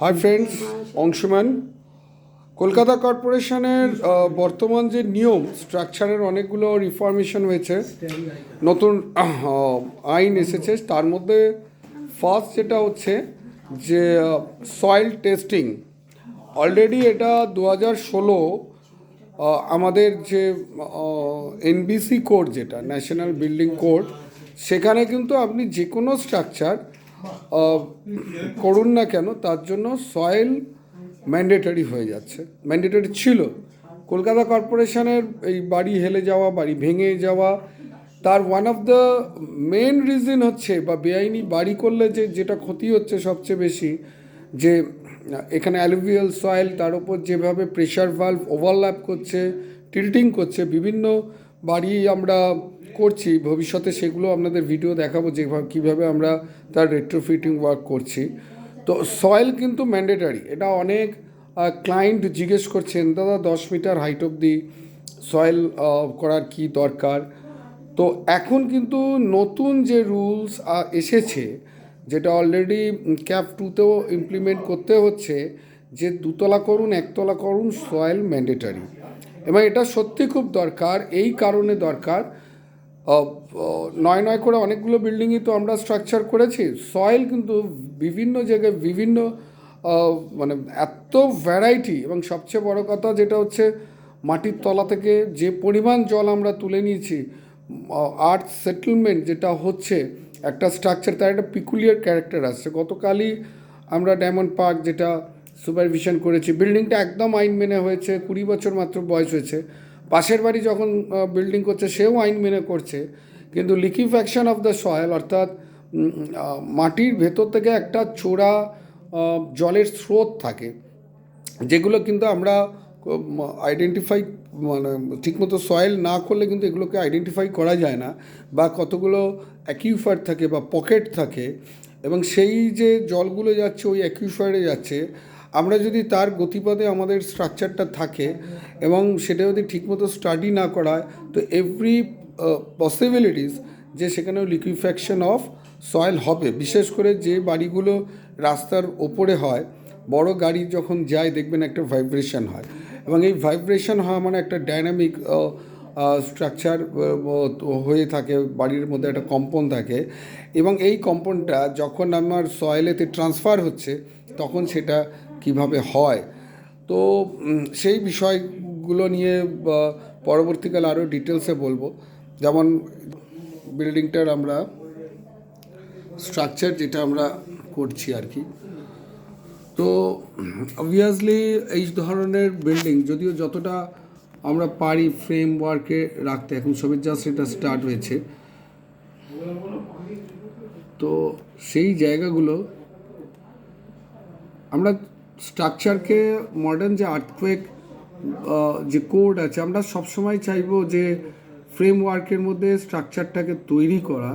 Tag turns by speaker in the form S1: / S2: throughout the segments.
S1: Hi friends অংশমান, Kolkata কর্পোরেশনের বর্তমান যে নিয়ম স্ট্রাকচারের অনেকগুলো রিফরমেশন হয়েছে। নতুন আইন এসেছে। তার মধ্যে ফার্স্ট যেটা হচ্ছে যে সয়েল টেস্টিং অলরেডি এটা দু হাজার ষোলো আমাদের যে এনবিসি কোড যেটা ন্যাশনাল বিল্ডিং কোড সেখানে কিন্তু আপনি যে কোনো স্ট্রাকচার করুন না কেন, তার জন্য সয়েল ম্যান্ডেটরি হয়ে যাচ্ছে। ম্যান্ডেটরি ছিল। কলকাতা কর্পোরেশনের এই বাড়ি হেলে যাওয়া, বাড়ি ভেঙে যাওয়া, তার one of the main reason হচ্ছে, বা বেআইনি বাড়ি করলে যে, যেটা ক্ষতি হচ্ছে সবচেয়ে বেশি, যে, এখানে অ্যালুভিয়াল সয়েল তার উপর যেভাবে প্রেশার ভালভ ওভারল্যাপ করছে টিল্টিং করছে, বিভিন্ন বাড়ি আমরা করছি, ভবিষ্যতে সেগুলো আপনাদের ভিডিও দেখাবো যেভাবে কীভাবে আমরা তার রেট্রোফিটিং ওয়ার্ক করছি। তো সয়েল কিন্তু ম্যান্ডেটারি এটা অনেক ক্লায়েন্ট জিজ্ঞেস করছেন, দাদা, দশ মিটার হাইট অবধি সয়েল করার কি দরকার? তো এখন কিন্তু নতুন যে রুলস এসেছে, যেটা অলরেডি ক্যাপ টুতেও ইমপ্লিমেন্ট করতে হচ্ছে, যে দুতলা করুন, একতলা করুন সয়েল ম্যান্ডেটারি এবং এটা সত্যি খুব দরকার, এই কারণে দরকার। নয় নয় করে অনেকগুলো বিল্ডিংই তো আমরা স্ট্রাকচার করেছি। সয়েল কিন্তু বিভিন্ন জায়গায় বিভিন্ন মানে এত ভ্যারাইটি এবং সবচেয়ে বড় কথা যেটা হচ্ছে মাটির তলা থেকে যে পরিমাণ জল আমরা তুলে নিয়েছি আর্থ সেটেলমেন্ট যেটা হচ্ছে একটা স্ট্রাকচার তার একটা পিকুলিয়ার ক্যারেক্টার আসছে। গতকালই আমরা ডায়মন্ড পার্ক যেটা সুপারভিশন করেছি। বিল্ডিংটা একদম আইন মেনে হয়েছে, কুড়ি বছর মাত্র বয়স হয়েছে। পাশের বাড়ি যখন বিল্ডিং করছে, সেও আইন মেনে করছে। কিন্তু লিকিফ্যাকশন অফ দ্য সয়েল, অর্থাৎ মাটির ভেতর থেকে একটা চোরা জলের স্রোত থাকে, যেগুলো কিন্তু আমরা আইডেন্টিফাই মানে ঠিকমতো সয়েল না করলে কিন্তু এগুলোকে আইডেন্টিফাই করা যায় না, বা কতগুলো অ্যাকিউফার থাকে বা পকেট থাকে, এবং সেই যে জলগুলো যাচ্ছে, ওই অ্যাকিউফারে যাচ্ছে আমরা যদি তার গতিপথে আমাদের স্ট্রাকচারটা থাকে এবং সেটা যদি ঠিকমতো স্টাডি না করা হয় তো এভরি পসিবিলিটিস যে সেখানেও লিকুইফ্যাকশন অফ সয়েল হবে। বিশেষ করে যে বাড়িগুলো রাস্তার ওপরে হয়, বড় গাড়ি যখন যায় দেখবেন একটা ভাইব্রেশন হয়। এবং এই ভাইব্রেশন হওয়া মানে একটা ডাইনামিক স্ট্রাকচার হয়ে থাকে, বাড়ির মধ্যে একটা কম্পন থাকে। এবং এই কম্পনটা যখন আমার সয়েলেতে ট্রান্সফার হচ্ছে তখন সেটা কীভাবে হয়? তো সেই বিষয়গুলো নিয়ে পরবর্তীকালে আরও ডিটেলসে বলব। যেমন বিল্ডিংটার আমরা স্ট্রাকচার যেটা আমরা করছি আর কি। তো অবভিয়াসলি এই ধরনের বিল্ডিং যদিও যতটা আমরা পারি ফ্রেম ওয়ার্কে রাখতে, এখন সবে জাস্ট এটা স্টার্ট হয়েছে। তো, সেই জায়গাগুলো আমরা স্ট্রাকচারকে মডার্ন যে আর্থকোয়েক যে কোড আছে, আমরা সবসময় চাইব যে ফ্রেমওয়ার্কের মধ্যে স্ট্রাকচারটাকে তৈরি করা,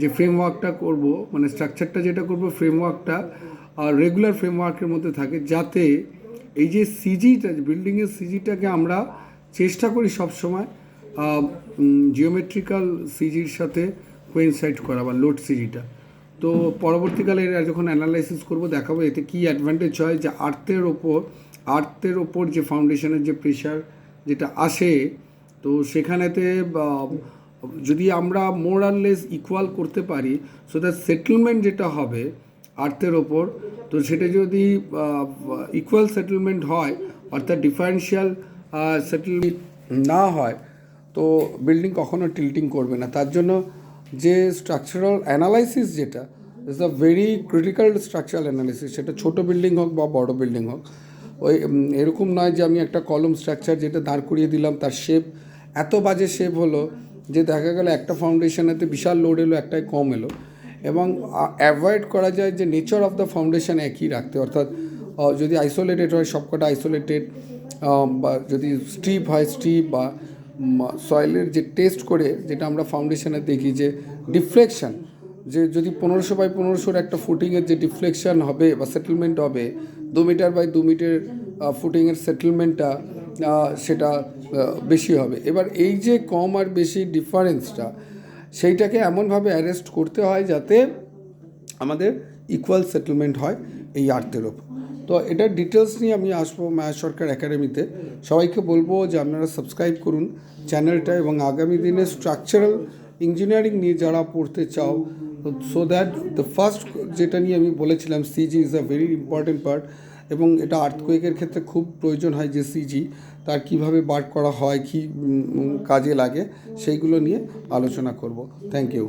S1: যে ফ্রেমওয়ার্কটা করব মানে স্ট্রাকচারটা যেটা করব ফ্রেমওয়ার্কটা আর রেগুলার ফ্রেমওয়ার্কের মধ্যে থাকে, যাতে এই যে সিজিটা বিল্ডিংয়ের সিজিটাকে আমরা চেষ্টা করি সবসময় জিওমেট্রিক্যাল সিজির সাথে কোয়েনসাইড করা বা লোড সিজিটা তো পরবর্তীকালে যখন অ্যানালাইসিস করব, দেখাবো এতে কী অ্যাডভান্টেজ হয় যে আর্থের ওপর আর্থের ওপর যে ফাউন্ডেশনের যে প্রেশার যেটা আসে, তো সেখানেতে যদি আমরা মোর আর লেস ইকুয়াল করতে পারি সো দ্যাট সেটেলমেন্ট যেটা হবে আর্থের ওপর, তো সেটা যদি ইকুয়াল সেটেলমেন্ট হয়, অর্থাৎ ডিফারেন্সিয়াল সেটেলমেন্ট না হয়, তো বিল্ডিং কখনো টিল্টিং করবে না। তার জন্য যে স্ট্রাকচারাল অ্যানালাইসিস যেটা is a very critical structural analysis সেটা ছোট বিল্ডিং হোক বা বড় বিল্ডিং হোক। ওই এরকম নয় যে আমি একটা কলম স্ট্রাকচার যেটা দাঁড় করিয়ে দিলাম, তার শেপ এত বাজে শেপ হলো যে দেখা গেল একটা ফাউন্ডেশনেতে বিশাল লোড এলো, একটাই কম এলো। এবং অ্যাভয়েড করা যায় যে নেচার অফ দ্য ফাউন্ডেশন একই রাখতে। অর্থাৎ যদি আইসোলেটেড হয়, সবকটা আইসোলেটেড বা যদি স্ট্রিপ হয় স্ট্রিপ বা সয়েলের যে টেস্ট করে, যেটা আমরা ফাউন্ডেশনে দেখি যে ডিফ্লেকশন যে যদি পনেরোশো বাই পনেরোশোর একটা ফুটিংয়ের যে ডিফ্লেকশন হবে বা সেটেলমেন্ট হবে, দু মিটার বাই দু মিটার ফুটিংয়ের সেটেলমেন্টটা সেটা বেশি হবে। এবার এই যে কম আর বেশি ডিফারেন্সটা সেইটাকে এমনভাবে অ্যারেস্ট করতে হয় যাতে আমাদের ইকুয়াল সেটেলমেন্ট হয় এই আর্থের ওপর। তো এটার ডিটেলস নিয়ে আমি আসব মায়া সরকার একাডেমিতে সবাইকে বলব যে আপনারা সাবস্ক্রাইব করুন চ্যানেলটা এবং আগামী দিনে স্ট্রাকচারাল ইঞ্জিনিয়ারিং নিয়ে যারা পড়তে চাও সো দ্যাট দ্য ফার্স্ট যেটা নিয়ে আমি বলেছিলাম CG is a very important part এবং এটা আর্থকোয়েকের ক্ষেত্রে খুব প্রয়োজন হয় যে সিজি তার কীভাবে বার করা হয়, কী কাজে লাগে, সেইগুলো নিয়ে আলোচনা করব। Thank you